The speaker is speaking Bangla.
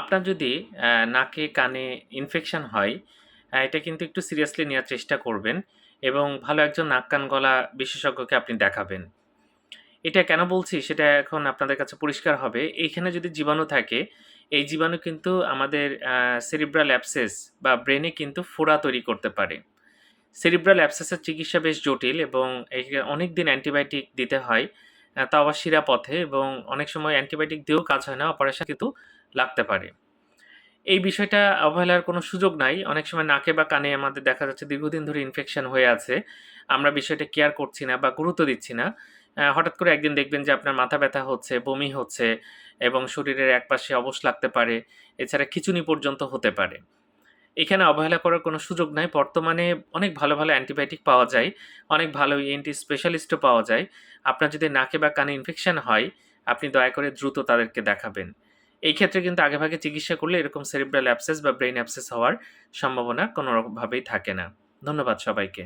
আপনার যদি নাকে, কানে ইনফেকশন হয় এটা কিন্তু একটু সিরিয়াসলি নেওয়ার চেষ্টা করবেন এবং ভালো একজন নাক, কান গলা বিশেষজ্ঞকে আপনি দেখাবেন। এটা কেন বলছি? সেটা এখন আপনাদের কাছে পরিষ্কার হবে। এইখানে যদি জীবাণু থাকে, এই জীবাণু কিন্তু আমাদের সেরিব্রাল অ্যাপসেস বা ব্রেনে কিন্তু ফোড়া তৈরি করতে পারে। সেরিব্রাল অ্যাপসেসের চিকিৎসা বেশ জটিল এবং অনেক দিন অ্যান্টিবায়োটিক দিতে হয়। তাও আবার শিরা পথে এবং অনেক সময় অ্যান্টিবায়োটিক দিয়েও কাজ হয় না, অপারেশন কিন্তু লাগতে পারে। এই বিষয়টা অবহেলার কোনো সুযোগ নাই। অনেক সময় নাকে বা কানে আমাদের দেখা যাচ্ছে দীর্ঘদিন ধরে ইনফেকশন হয়ে আছে। আমরা বিষয়টা কেয়ার করছি না বা গুরুত্ব দিচ্ছি না। হঠাৎ করে একদিন দেখবেন যে আপনার মাথা ব্যথা হচ্ছে, বমি হচ্ছে এবং শরীরের একপাশে অবশ লাগতে পারে। এছাড়া খিচুনি পর্যন্ত হতে পারে। এখানে অবহেলা করার কোনো সুযোগ নাই। বর্তমানে অনেক ভালো ভালো অ্যান্টিবায়োটিক পাওয়া যায় অনেক ভালো ইএনটি স্পেশালিস্টও পাওয়া যায়। আপনার যদি নাকে বা কানে ইনফেকশন হয় আপনি দয়া করে দ্রুত তাদেরকে দেখাবেন। এই ক্ষেত্রে কিন্তু আগেভাগে চিকিৎসা করলে এরকম সেরিব্রাল অ্যাপসেস বা ব্রেন অ্যাপসেস হওয়ার সম্ভাবনা কোনোরকমভাবেই থাকে না। ধন্যবাদ সবাইকে।